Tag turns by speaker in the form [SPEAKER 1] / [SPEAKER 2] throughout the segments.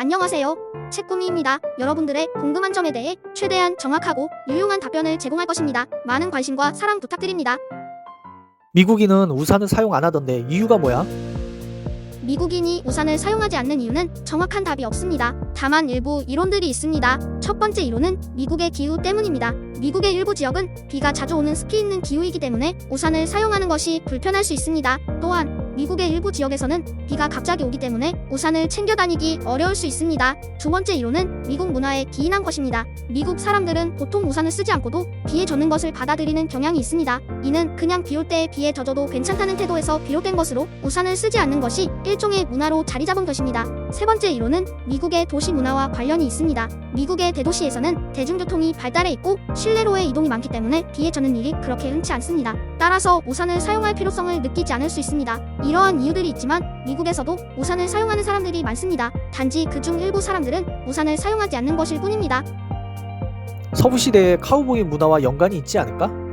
[SPEAKER 1] 안녕하세요. 책꾸미입니다. 여러분들의 궁금한 점에 대해 최대한 정확하고 유용한 답변을 제공할 것입니다. 많은 관심과 사랑 부탁드립니다.
[SPEAKER 2] 미국인은 우산을 사용 안 하던데 이유가 뭐야?
[SPEAKER 1] 미국인이 우산을 사용하지 않는 이유는 정확한 답이 없습니다. 다만 일부 이론들이 있습니다. 첫 번째 이론은 미국의 기후 때문입니다. 미국의 일부 지역은 비가 자주 오는 습기 있는 기후이기 때문에 우산을 사용하는 것이 불편할 수 있습니다. 또한 미국의 일부 지역에서는 비가 갑자기 오기 때문에 우산을 챙겨 다니기 어려울 수 있습니다. 두 번째 이론은 미국 문화에 기인한 것입니다. 미국 사람들은 보통 우산을 쓰지 않고도 비에 젖는 것을 받아들이는 경향이 있습니다. 이는 그냥 비 올때 비에 젖어도 괜찮다는 태도에서 비롯된 것으로 우산을 쓰지 않는 것이 일종의 문화로 자리 잡은 것입니다. 세 번째 이론은 미국의 도시 문화와 관련이 있습니다. 미국의 대도시에서는 대중교통이 발달해 있고 실내로의 이동이 많기 때문에 비에 젖는 일이 그렇게 흔치 않습니다. 따라서 우산을 사용할 필요성을 느끼지 않을 수 있습니다. 이러한 이유들이 있지만 미국에서도 우산을 사용하는 사람들이 많습니다. 단지 그중 일부 사람들은 우산을 사용하지 않는 것일 뿐입니다.
[SPEAKER 2] 서부 시대의 카우보이 문화와 연관이 있지 않을까?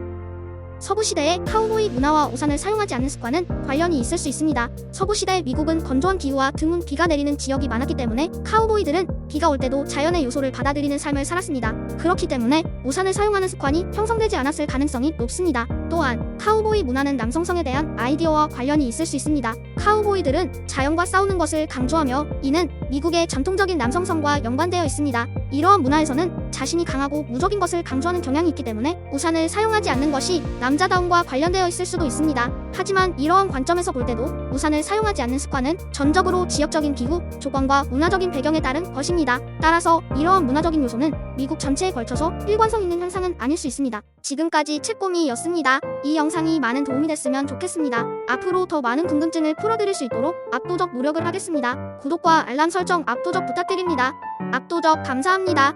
[SPEAKER 1] 서부 시대의 카우보이 문화와 우산을 사용하지 않는 습관은 관련이 있을 수 있습니다. 서부 시대 미국은 건조한 기후와 드문 비가 내리는 지역이 많았기 때문에 카우보이들은 비가 올 때도 자연의 요소를 받아들이는 삶을 살았습니다. 그렇기 때문에 우산을 사용하는 습관이 형성되지 않았을 가능성이 높습니다. 또한 카우보이 문화는 남성성에 대한 아이디어와 관련이 있을 수 있습니다. 카우보이들은 자연과 싸우는 것을 강조하며 이는 미국의 전통적인 남성성과 연관되어 있습니다. 이러한 문화에서는 자신이 강하고 무적인 것을 강조하는 경향이 있기 때문에 우산을 사용하지 않는 것이 남자다움과 관련되어 있을 수도 있습니다. 하지만 이러한 관점에서 볼 때도 우산을 사용하지 않는 습관은 전적으로 지역적인 기후, 조건과 문화적인 배경에 따른 것입니다. 따라서 이러한 문화적인 요소는 미국 전체에 걸쳐서 일관성 있는 현상은 아닐 수 있습니다. 지금까지 책꼬미였습니다. 이 영상이 많은 도움이 됐으면 좋겠습니다. 앞으로 더 많은 궁금증을 풀어드릴 수 있도록 압도적 노력을 하겠습니다. 구독과 알람 설정 압도적 부탁드립니다. 압도적 감사합니다.